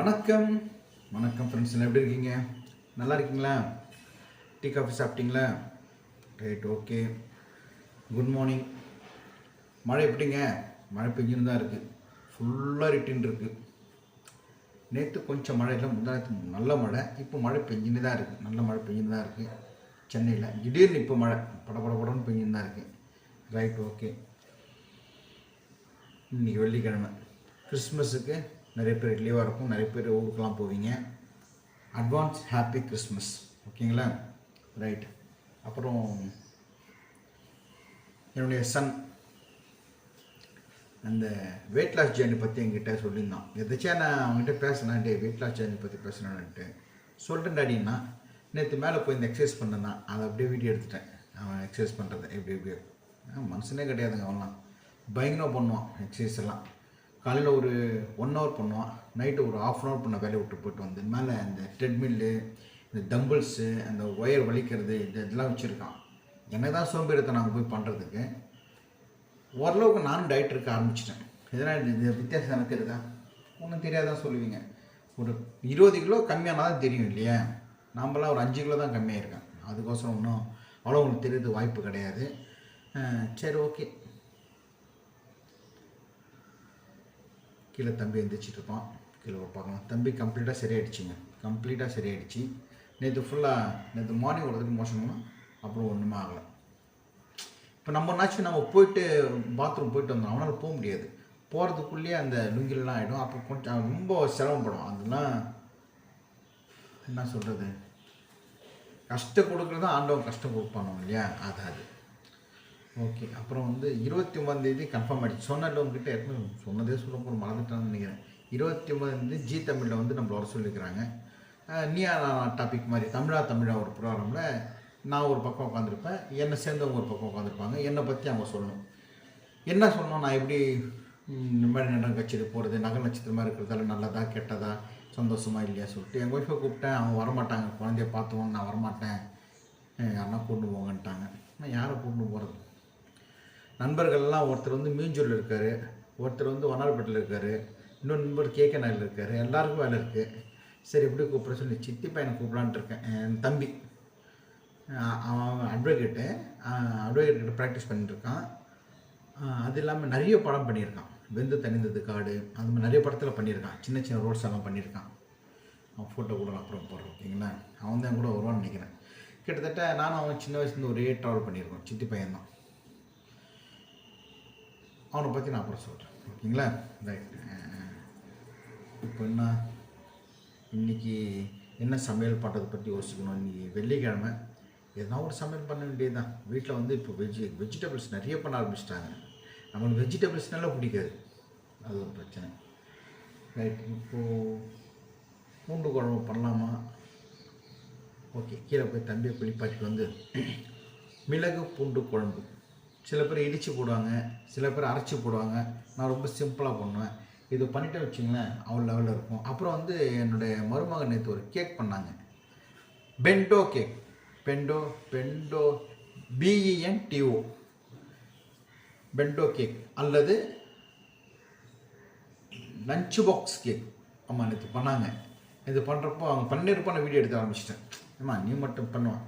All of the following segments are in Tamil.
வணக்கம். வணக்கம் ஃப்ரெண்ட்ஸ் எல்லாம் எப்படி இருக்கீங்க? நல்லா இருக்கீங்களா? டீ காஃபி சாப்பிட்டீங்களா? ரைட் ஓகே குட் மார்னிங் மழை எப்படிங்க? மழை பெஞ்சுன்னு தான் இருக்குது ஃபுல்லாக ரிட்டின் இருக்குது நேற்று கொஞ்சம் மழை இல்லை முந்தானத்து நல்ல மழை. இப்போ மழை பெஞ்சுன்னு தான் இருக்குது நல்ல மழை பெஞ்சுன்னு தான் இருக்குது சென்னையில் திடீர்னு இப்போ மழை. பட பட பெஞ்சுன்னு தான் இருக்குது ரைட் ஓகே இன்றைக்கி வெள்ளிக்கிழமை. கிறிஸ்மஸுக்கு நிறைய பேர் லீவாக இருக்கும். நிறைய பேர் ஊருக்கெல்லாம் போவீங்க. அட்வான்ஸ் ஹாப்பி கிறிஸ்மஸ் ஓகேங்களா? ரைட் அப்புறம் என்னுடைய சன் அந்த வெயிட் லாஸ் ஜேர்னி பற்றி என்கிட்ட சொல்லியிருந்தான். எதாச்சும் நான் அவங்ககிட்ட பேசினேன் டே வெயிட் லாஸ் ஜேர்னி பற்றி பேசணுன்ட்டு சொல்லிட்டேன் டாடின்னா நேற்று மேலே போய் இந்த எக்ஸசைஸ் பண்ணதான் அதை அப்படியே வீடியோ எடுத்துட்டேன். அவன் எக்ஸசைஸ் பண்ணுறது எப்படி எப்படி? ஆ, மனுஷனே கிடையாதுங்க அவன்லாம். பயங்கரமாக பண்ணுவான் எக்ஸசைஸ் எல்லாம். காலையில் ஒரு ஒன் ஹவர் பண்ணுவான். நைட்டு ஒரு ஆஃப் அன் ஹவர் பண்ண வேலையை விட்டு போயிட்டு வந்து மேலே அந்த ட்ரெட்மில்லு இந்த டம்பிள்ஸு அந்த ஒயர் வலிக்கிறது இந்த இதெல்லாம் வச்சுருக்கான். என்ன தான் சோம்பேறித்தை நாங்கள் போய் பண்ணுறதுக்கு ஓரளவுக்கு நானும் டயட் இருக்க ஆரம்பிச்சிட்டேன். இதெல்லாம் இது வித்தியாசம் எனக்கு இருக்கா? ஒன்றும் தெரியாதான் சொல்லுவீங்க. ஒரு இருபது கிலோ கம்மியானால் தான் தெரியும் இல்லையா? நாம்பளாம் ஒரு அஞ்சு கிலோ தான் கம்மியாக இருக்கேன். அதுக்கோசரம் ஒன்றும் அவ்வளோ உங்களுக்கு தெரியறது வாய்ப்பு கிடையாது. சரி ஓகே கீழே தம்பி எந்திரிச்சிட்டு இருப்பான் கீழே ஒரு பார்க்கலாம் தம்பி கம்ப்ளீட்டாக சரியாயிடுச்சுங்க. கம்ப்ளீட்டாக சரியாயிடுச்சு. நேற்று ஃபுல்லாக நேற்று மார்னிங் ஒரு தடவை அப்புறம் ஒன்றுமே ஆகலை. இப்போ நம்ம நம்மனாச்சும் நம்ம போயிட்டு பாத்ரூம் போயிட்டு வந்தோம். அவனால் போக முடியாது. போகிறதுக்குள்ளேயே அந்த லுங்கிலெலாம் ஆகிடும் அப்போ கொஞ்சம் ரொம்ப சிரமப்படும் அதெல்லாம் என்ன சொல்கிறது கஷ்டம் கொடுக்குறது ஆண்டவன் கஷ்டம் கொடுப்பானோ இல்லையா? அது அது. ஓகே அப்புறம் வந்து இருபத்தி ஒன்பதாந்தேதி கன்ஃபார்ம் ஆகிடுச்சு சொன்னல உங்ககிட்ட ஏற்கனவே சொன்னதே சொல்ல போகிற மறந்துட்டான்னு நினைக்கிறேன். இருபத்தி ஒன்பதாந்தேதி ஜி தமிழில் வந்து நம்மள வர சொல்லியிருக்கிறாங்க நீயா நான் டாபிக் மாதிரி தமிழா தமிழா ஒரு ப்ரோக்ராமில் நான் ஒரு பக்கம் உட்காந்துருப்பேன் என்னை சேர்ந்தவங்க ஒரு பக்கம் உட்காந்துருப்பாங்க என்னை பற்றி அவங்க சொல்லணும். என்ன சொல்லணும்? நான் எப்படி ம், இந்த மாதிரி நடம் போகிறது நகை நட்சத்திரமாக இருக்கிறதால நல்லதா கெட்டதா சந்தோஷமா இல்லையா சொல்லிட்டு எங்கள் ஒய்ஃபை கூப்பிட்டேன். அவங்க வரமாட்டாங்க. குழந்தைய பார்த்துவோம் நான் வரமாட்டேன். யாருன்னா கூட்டு போங்கன்ட்டாங்க. நான் யாரை கூட்டு போகிறது நண்பர்கள்லாம் ஒருத்தர் வந்து மீஞ்சூரில் இருக்கார் ஒருத்தர் வந்து வண்ணாரப்பேட்டில் இருக்கார் இன்னொரு நண்பர் கேகே நாயில் இருக்கார் எல்லாருக்கும் வேலை இருக்குது சரி எப்படி கூப்பிட சொல்லி சித்தி பையனை கூப்பிடலான்ட்டு இருக்கேன். என் தம்பி. அவன் அட்வொகேட்டு அட்வொகேட் ப்ராக்டிஸ் பண்ணிட்டுருக்கான் அது இல்லாமல் நிறைய படம் பண்ணியிருக்கான். வெந்து தனிந்தது காடு அந்த மாதிரி நிறைய படத்தில் பண்ணியிருக்கான். சின்ன சின்ன ரோட்ஸ் எல்லாம் பண்ணியிருக்கான். அவன் ஃபோட்டோ கூட நான் அப்புறம் போடுறேன் ஓகேங்களா? அவன் தான் கூட வருவான்னு நினைக்கிறேன். கிட்டத்தட்ட நானும் அவன் சின்ன வயசுலேருந்து ஒரே ட்ராவல் பண்ணியிருக்கோம். சித்தி பையன் தான் அவனை பற்றி நான் அப்புறம் சொல்கிறேன் ஓகேங்களா? ரைட் இப்போ என்ன? இன்னைக்கு என்ன சமையல் பண்ணுறதை பற்றி யோசிக்கணும். இன்னைக்கு வெள்ளிக்கிழமை. எதனா ஒரு சமையல் பண்ண வேண்டியது தான் வீட்டில் வந்து இப்போ வெஜ் வெஜிடபிள்ஸ் நிறைய பண்ண ஆரம்பிச்சிட்டாங்க. நம்மளுக்கு வெஜிடபிள்ஸ்னால பிடிக்காது. அது ஒரு பிரச்சனை. ரைட் இப்போது பூண்டு குழம்பு பண்ணலாமா? ஓகே கீழே போய் தம்பியை குளிப்பாட்டிட்டு வந்து மிளகு பூண்டு குழம்பு. சில பேர் இடித்து போடுவாங்க சில பேர் அரைச்சி போடுவாங்க. நான் ரொம்ப சிம்பிளாக பண்ணுவேன். இது பண்ணிட்டே வச்சிங்களேன் அவ்வளோ லெவலில் இருக்கும். அப்புறம் வந்து என்னுடைய மருமகன் நேற்று ஒரு கேக் பண்ணாங்க. Bento cake bento bento B E N T O bento cake அல்லது லஞ்ச் பாக்ஸ் கேக் ஆமாம் நேற்று பண்ணாங்க. இது பண்ணுறப்போ அவங்க பண்ணிருப்போ நான் வீடியோ எடுக்க ஆரம்பிச்சிட்டேன். ஏம்மா நீ மட்டும் பண்ணுவான்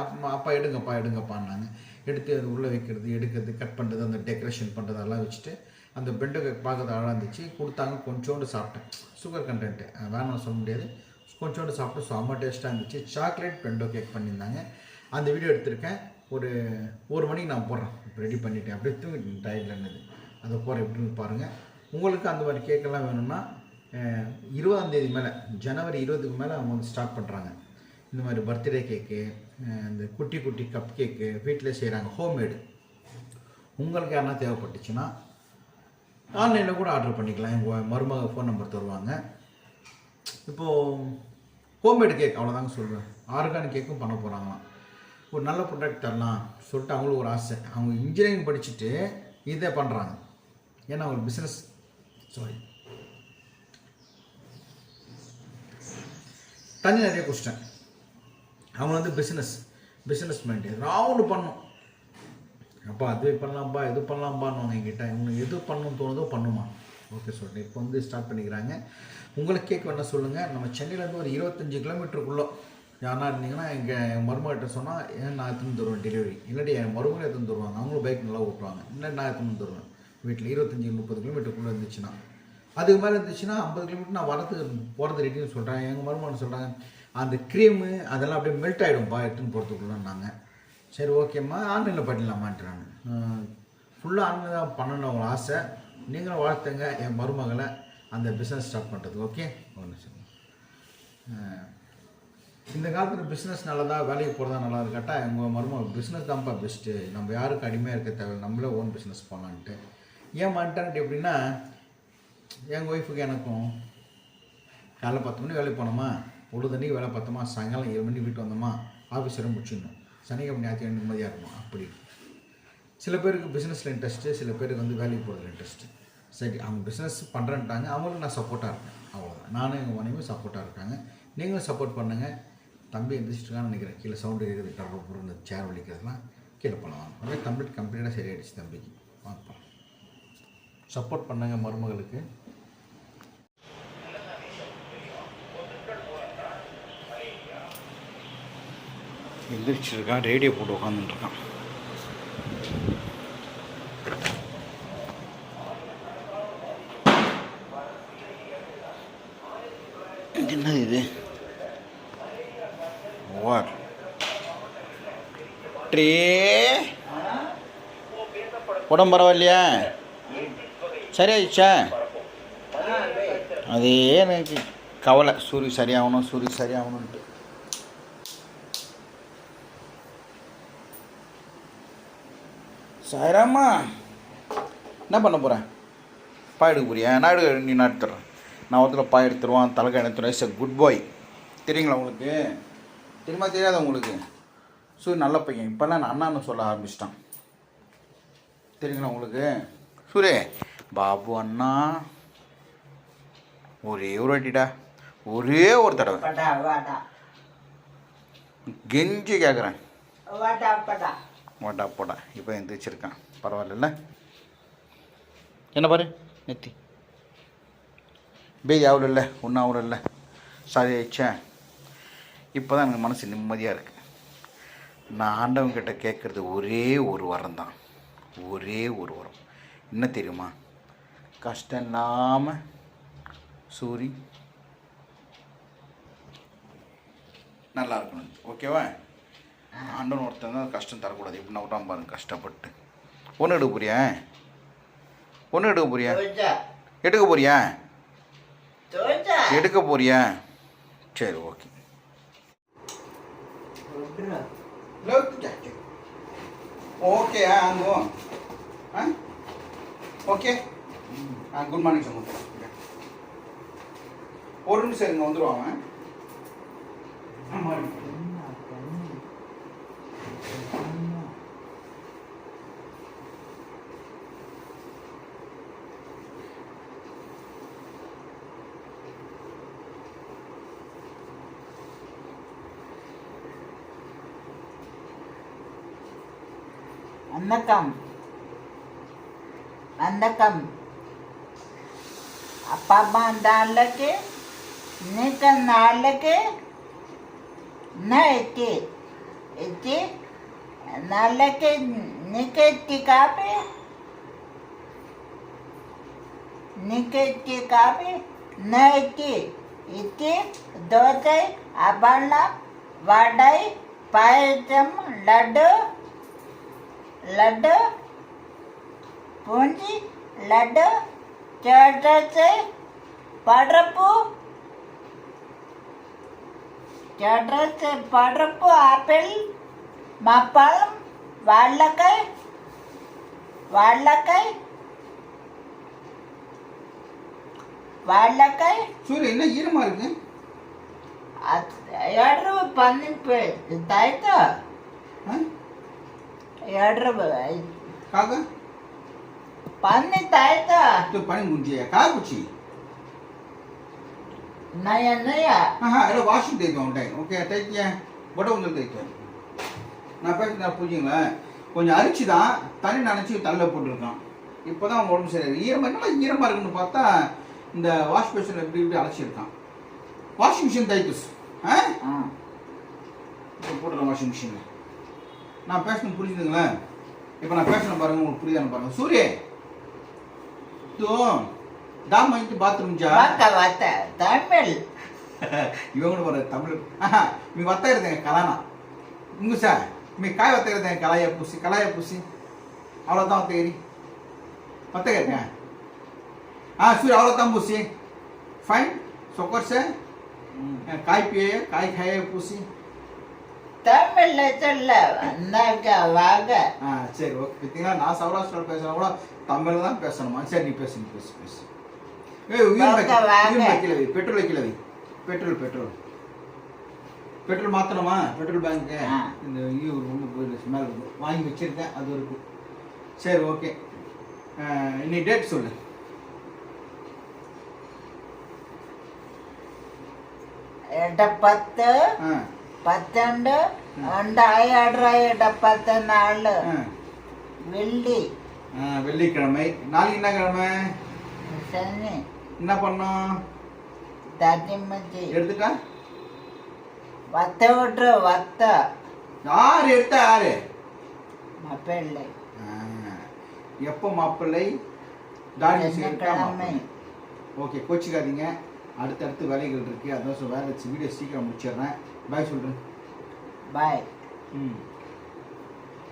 அப்பா அப்பா எடுங்கப்பா எடுங்கப்பான்னாங்க. எடுத்து அது உள்ளே வைக்கிறது எடுக்கிறது கட் பண்ணுறது அந்த டெக்கரேஷன் பண்ணுறது எல்லாம் வச்சுட்டு அந்த பெண்டை கேக் பார்க்கறது அழகாக இருந்துச்சு. கொடுத்தாங்க கொஞ்சோண்டு சாப்பிட்டேன். சுகர் கண்டென்ட்டு வேணாம்னு சொல்ல முடியாது. கொஞ்சோண்டு சாப்பிட்டு செம்ம டேஸ்ட்டாக இருந்துச்சு. சாக்லேட் பெண்டோ கேக் பண்ணியிருந்தாங்க. அந்த வீடியோ எடுத்திருக்கேன். ஒரு ஒரு மணிக்கு நான் போடுறேன். ரெடி பண்ணிட்டேன். அப்படியே தூங்கிட்டேன் டயர்டில் என்னது அதை போகிற எப்படின்னு பாருங்கள் உங்களுக்கு அந்த மாதிரி கேக்கெல்லாம் வேணும்னா இருபதாந்தேதி இருபதாம் தேதி மேலே ஜனவரி இருபதுக்கு மேலே அவங்க வந்து ஸ்டார்ட் பண்ணுறாங்க இந்த மாதிரி பர்த்டே கேக்கு இந்த குட்டி குட்டி கப் கேக்கு வீட்டிலே செய்கிறாங்க ஹோம்மேடு உங்களுக்கு யாருன்னா தேவைப்பட்டுச்சுன்னா ஆன்லைனில் கூட ஆர்டர் பண்ணிக்கலாம். எங்கள் மருமக ஃபோன் நம்பர் தருவாங்க. இப்போது ஹோம்மேடு கேக் அவ்வளோதாங்க சொல்லுவேன் ஆர்கானிக் கேக்கும் பண்ண போகிறாங்களாம் ஒரு நல்ல ப்ராடக்ட் தரலாம் சொல்லிட்டு அவங்களுக்கு ஒரு ஆசை. அவங்க இன்ஜினியரிங் படிச்சுட்டு இதை பண்ணுறாங்க ஏன்னா அவங்க பிஸ்னஸ் சாரி தண்ணி நிறைய குடிச்சிட்டேன் அவங்க வந்து பிஸ்னஸ் பிஸ்னஸ் மேன் எதாவது ஒன்று பண்ணும். அப்பா அது பண்ணலாம்ப்பா இது பண்ணலாம்ப்பான்னு என்கிட்ட இவங்க எது பண்ணணும்னு தோணுதோ பண்ணுமா? ஓகே சொல்கிறேன் இப்போ வந்து ஸ்டார்ட் பண்ணிக்கிறாங்க. உங்களுக்கு கேட்க வேணால் சொல்லுங்கள் நம்ம சென்னையிலேருந்து ஒரு இருபத்தஞ்சி கிலோமீட்டருக்குள்ளே யாரா இருந்தீங்கன்னா எங்கள் என் மருமகிட்ட சொன்னால் ஏன் நான் எடுத்துன்னு தருவேன் டெலிவரி இல்லாட்டி என் மருமகளை எடுத்துன்னு தருவாங்க. அவங்களும் பைக் நல்லா ஓட்டுவாங்க. இல்லை நான் எடுத்துன்னு தருவேன்? வீட்டில் இருபத்தஞ்சி முப்பது கிலோமீட்டருக்குள்ளே இருந்துச்சுன்னா. அதுக்கு மேலே இருந்துச்சுன்னா ஐம்பது கிலோமீட்டர் நான் வரது போகிறது ரெடின்னு சொல்கிறேன் எங்கள் மருமகன் சொல்கிறாங்க அந்த க்ரீமு அதெல்லாம் அப்படியே மெல்ட் ஆகிடும்பா எடுத்துன்னு போகிறதுக்குள்ளேன்னாங்க சரி ஓகேம்மா ஆன்லைனில் பண்ணிடலாமான்றாங்க. ஃபுல்லாக ஆன்லைன் தான் பண்ணணும் அவங்க ஆசை. நீங்களும் வாழ்த்துங்க என் மருமகளை அந்த பிஸ்னஸ் ஸ்டார்ட் பண்ணுறதுக்கு ஓகே ஒன்று இந்த காலத்தில் பிஸ்னஸ் நல்லதா வேலைக்கு போகிறதா நல்லா இருக்காட்டா எங்கள் மருமக பிஸ்னஸ் தான்ப்பா பெஸ்ட்டு நம்ம யாருக்கு அடிமையாக இருக்க தேவை நம்மளே ஓன் பிஸ்னஸ் பண்ணலான்ட்டு. ஏன் மாட்டான்ட்டு எப்படின்னா எங்கள் ஒய்ஃபுக்கு எனக்கும் காலைல பத்து மணி வேலைக்கு போனோமா? ஒரு வேலை பார்த்தோமா? சாயங்காலம் ஏழு மணி வீட்டு வந்தோமா? ஆஃபீஸ் வரை முடிச்சிடணும். சனிக்கிழமை ஞாயிற்று நிம்மதியாக இருக்கணும் அப்படி. சில பேருக்கு பிஸ்னஸில் இன்ட்ரெஸ்ட்டு சில பேருக்கு வந்து வேலைக்கு போகிறதுல இன்ட்ரெஸ்ட்டு சரி அவங்க பிஸ்னஸ் பண்ணுறேன்ட்டாங்க அவங்களுக்கு நான் சப்போர்ட்டாக இருக்கேன். அவ்வளோதான் நானும் எங்கள் மனைவியும் சப்போர்ட்டாக இருக்காங்க. நீங்களும் சப்போர்ட் பண்ணுங்கள் தம்பி எந்திரிச்சிருக்கான்னு நினைக்கிறேன். கீழே சவுண்டு கேட்குது கடற்கரை பொருள் சேர் வலிக்கிறதுலாம் கீழே பண்ணலாம் அப்படியே கம்ப்ளீட் கம்ப்ளீட்டாக சரியாயிடுச்சு தம்பிக்கு. வாங்க சப்போர்ட் பண்ணுங்கள் மருமகளுக்கு. எந்திரிச்சிருக்கான் ரேடியோ போட்டு உட்காந்துட்டுருக்கான் என்னது இது? வார் ட்ரே உடம்பு பரவாயில்லையா? சரியாயிடுச்சா? அதே எனக்கு கவலை. சூரிய சரியாகணும் சூரிய சரியாகணுன்ட்டு சாயராமா என்ன பண்ண போகிறேன் பாய் எடுக்க போறியா? நான் எடுக்க நீ நான் எடுத்துறேன் நான் ஒருத்தர் பாய் எடுத்துருவான் தலைக்காய் எடுத்துருவேன் இஸ் குட் பாய் தெரியுங்களா உங்களுக்கு? தெரியுமா தெரியாதா உங்களுக்கு? ஸோ நல்ல பையன். இப்போல்லாம் நான் அண்ணான்னு சொல்ல ஆரம்பிச்சிட்டான். தெரியுங்களா உங்களுக்கு? சூரே பாபு அண்ணா ஒரே ஒரு வாட்டிடா. ஒரே ஒரு தடவை. கெஞ்சி கேட்குறேன் வாடா படா. இப்போ எந்திரிச்சிருக்கான் பரவாயில்ல என்ன பாரு? நெத்தி. பேதி ஆகல ஒன்றும் ஆகல சரி ஆயிடுச்சா இப்போ தான் எனக்கு மனசு நிம்மதியாக இருக்குது நான் ஆண்டவங்கிட்ட கேட்குறது ஒரே ஒரு வரம் தான். ஒரே ஒரு வரம். என்ன தெரியுமா? கஷ்டம் இல்லாமல் சூரி நல்லா இருக்கணும். ஓகேவா? ஆண்டவன் ஒருத்தன் தான் கஷ்டம் தரக்கூடாது. இப்படி நான் பாருங்க கஷ்டப்பட்டு. ஒன்று எடுக்க போறியா? ஒன்று எடுக்க போறியா? எடுக்க போறியா? எடுக்க போறியா? சரி okay. Okay ah okay. Ah good morning sir ஒரு நிமிஷம் இங்கே வந்துடுவாங்க ஆமாம் வணக்கம் வணக்கம் அப்பா அம்மா நாளைக்கு இன்னைக்கு நாளைக்கு நைட்டு नाले नालके निकेत काव्य निकेत नए नैति इति दोतै अबर्ण वडै पायजं लड् लड् पूंजी लड् चटचै पडरपु चटचै पडरपु आपिल ஆப்பிள் மாப்பழம் வாழைக்காய் வாழைக்காய் வாழைக்காய் சூரிய என்ன ஈரமாக இருக்கு ಎರಡು ಪನ್ನಿ ತಾಯ್ತು ஆ ಎರಡು காக ಪನ್ನಿ ತಾಯ್ತು இது பனி முடிஞ்சியா காகுச்சி ನಯ ನಯ ஆஹா இல்லை வாஷிங் தைக்கும் உண்டேன் ஓகே தைக்கிய பொட்டை கொஞ்சம் தைக்கும் நான் பேசுகிறேன் புரிஞ்சுங்களேன் கொஞ்சம் அரிச்சு தான் தண்ணி நினச்சி தள்ள போட்டிருக்கான். இப்போ தான் அவங்க உடம்பு சரியாது ஈரமாக நல்லா ஈரமாக இருக்குன்னு பார்த்தா இந்த வாஷ் மிஷினில் இப்படி இப்படி அழைச்சிருக்கான் வாஷிங் மிஷின் தைப்பஸ் ஆ? போட்டுருக்கேன் வாஷிங் மிஷினில். நான் பேசணும் புரிஞ்சுதுங்களேன் இப்போ நான் பேசணும் பாருங்க உங்களுக்கு புரியுதானு பாருங்க. சூரிய! தோ தாம் வாங்கிட்டு பாத்ரூம் ஜா. வாத்த வாத்த. தமிழ். இவங்க ஒரு தமிழ். இவங்க வத்தா இருந்தேங்க கலானா. உங்க சார். मी काय वतेर तें कलाया पुसी कलाया पुसी अवळतां तेरी पता कर क्या हाँ सूर्य अवळतां पुसी फाइन सोकर से काय पिए काय தமிழ்ல சொல்ல வந்தாக்க வாங்க. ஆ சரி ஓகே. பார்த்தீங்களா? நான் சௌராஷ்டிரம் பேசுகிறேன் கூட தமிழ்ல தான் பேசணுமா? சரி நீ பேசு பேசு பேசு. ஏய் உயிர் பெட்ரோல் வைக்கலவி பெட்ரோல் பெட்ரோல் பெட்ரோல். பெட்ரோல் மாத்தணுமா பெட்ரோல் பேங்க்கு இந்த இது ஒரு ரொம்ப போயிடுச்சு மேலே இருக்கும் வாங்கி வச்சுருக்கேன் அது இருக்கும் சரி ஓகே இன்னைக்கு டேட் சொல்லு. പത്ത് പന്ത്രണ്ട് രണ്ടായിരത്തി പത്തിനാല് വെള്ളി வெள்ளிக்கிழமை. நாளைக்கு என்ன கிழமை? சனி. என்ன பண்ணோம் எடுத்துட்டா வத்த விட்ரு வத்த. யார் எடுத்தா யாரு? மப்பிள்ளை. எப்போ மாப்பிள்ளை? தாடி திங்கட்கிழமை ஓகே கோச்சிக்காதீங்க. அடுத்தடுத்து வேலைகள் இருக்கு. அதான் சொல் வேலை வீடியோ சீக்கிரம் முடிச்சிடுறேன். பாய் சொல்கிறேன் பாய் ம்.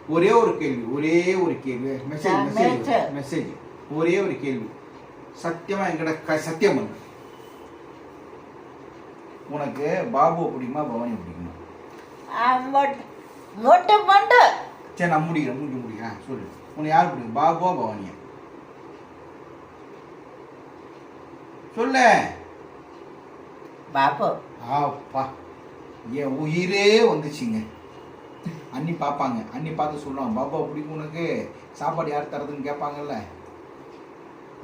ஒரே ஒரு கேள்வி ஒரே ஒரு கேள்வி. Message message. மெசேஜ் ஒரே ஒரு கேள்வி. சத்தியமா என்கிட்ட க சத்தியம் பண்ணு உனக்கு பாபுவை பிடிக்குமா பவானியை பிடிக்குமா மொட்டை மண்டு. சரி நான் முடிக்கிறேன் முடிக்க முடியும் சொல்லு. உனக்கு யார் பிடிக்கும் பாபுவா பவானியா? சொல்ல. பாபு. ஆப்பா என் உயிரே வந்துச்சுங்க. அண்ணி பார்ப்பாங்க அண்ணி பார்த்து சொல்லுவாங்க பாபா பிடிக்கும் உனக்கு? சாப்பாடு யார் தரதுன்னு கேட்பாங்கல்ல?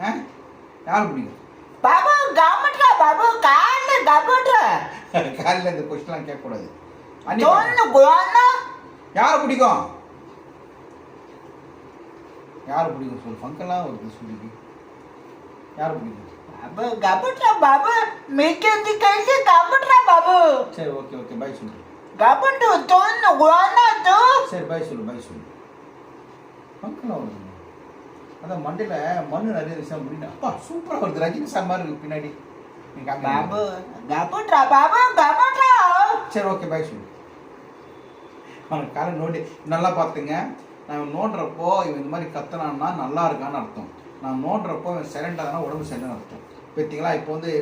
ஆ? யார் பிடிக்கும்? பாபு கவர்மெண்ட்ல பாபு கால கபடு காலையில் இந்த கொஸ்டின்லாம் கேட்கக்கூடாது. தோணு குழந்தை பிடிக்கும்? யாரை பிடிக்கும் சொல்லு? ஃபங்கெல்லாம் வருது சுருக்கி யாரை பிடிக்கும்? அப்போ கபட்ரா பாபு. மிக்கிறது சரி ஓகே ஓகே பாய் சொல்லு. கபட்டு தோணு சரி பாய் சொல்லு பாய் சொல்லு. ஃபங்கெல்லாம் வருது மண் நிறைய விஷயம் முடியும் அப்பா சூப்பராக வருது. ரஜினி சார் மாதிரி பின்னாடி. சரி ஓகே பாய் சொல்லு அவனுக்கு காலை நோண்டி நல்லா பார்த்துங்க நான் நோண்டுறப்போ இவன் இந்த மாதிரி கத்துனான்னா நல்லா இருக்கான்னு அர்த்தம் நான் நோண்டுறப்போ இவன் சைலண்ட் உடம்பு சரியான அர்த்தம் பார்த்தீங்களா இப்போ வந்து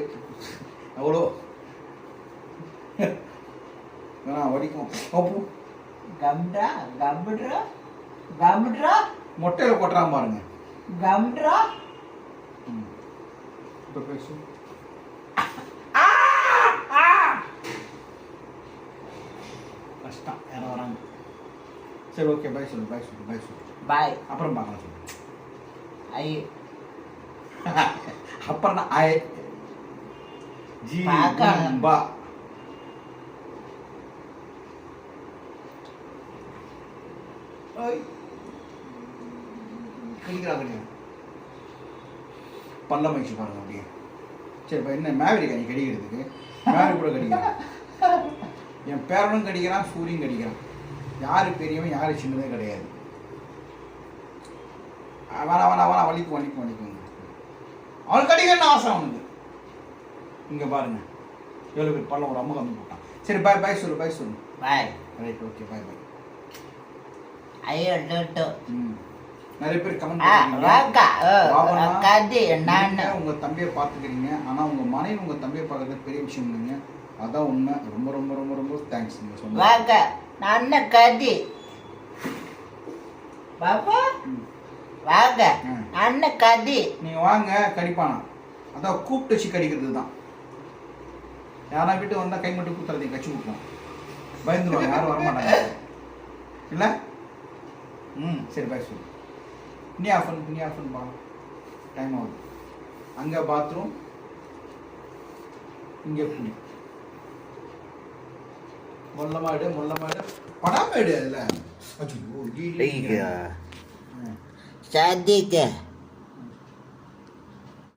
எவ்வளோ வேணா வடிக்கும் அப்போ கம்டா கம்புட்ரா கம்ட்ரா மொட்டையில் கொட்டுறான் பாருங்க கம்ட்ரா இப்போ பேசு சரி ஓகே பாய் சொல்லு பாய் சொல்லு பாய் சொல்லு. பாய் அப்புறம் பார்க்கலாம் சொல்லு. ஐ அப்புறம் ஐ ஜி பா. கிளிக்கிறாங்க பல்ல மகிழ்ச்சி பாருங்க அப்படியே. சரி இப்போ என்ன மேவரிக்கா கடி கடிக்கிறதுக்கு? மேவரி கூட கடிக்கிறான் என் பேரனும் கடிக்கிறான் சூரியன் கடிக்கிறான். யார் பெரியவன் யார் சின்னதே கிடையாது. அவன் அவன் அவன் வலிக்கும் வலிக்கும் வலிக்கும் அவனுக்கு அடிக்கணும்னு ஆசை அவனுக்கு? இங்கே பாருங்க. எவ்வளோ பேர் பல்ல ஒரு அம்மா கம்மி போட்டான். சரி பாய் பாய் சொல்லு பாய் சொல்லு. பாய் ரைட் ஓகே பாய் பாய் ஐயோ டோட்டோ ம். நிறைய பேர் கமெண்ட் உங்க தம்பியை பார்த்துக்கிறீங்க. ஆனா உங்க மனைவி உங்க தம்பியை பார்க்கறது பெரிய விஷயம் இல்லைங்க. அதான் உண்மை. ரொம்ப ரொம்ப ரொம்ப ரொம்ப தேங்க்ஸ் நீங்க சொன்னீங்க நல்ல கதி பாபா வாங்க நல்ல கதி நீ வாங்க கடிப்பானா அதான் கூப்பிட்டு வச்சு கடிக்கிறது தான் யாரா விட்டு வந்தால் கை மட்டும் குத்துறதையும் கச்சி விட்டுரும் பயந்துருவாங்க யாரும் வரமாட்டாங்க இல்லை ம் சரி பாய் சொல்லு நீ ஆஃப் பண்ணு நீ ஆஃப் டைம் ஆகுது அங்கே பாத்ரூம் இங்கே குளி மொல்லமாடு மொல்லமாடு படாமேடு அதில். ஐயோ. சாத்தியத்தை.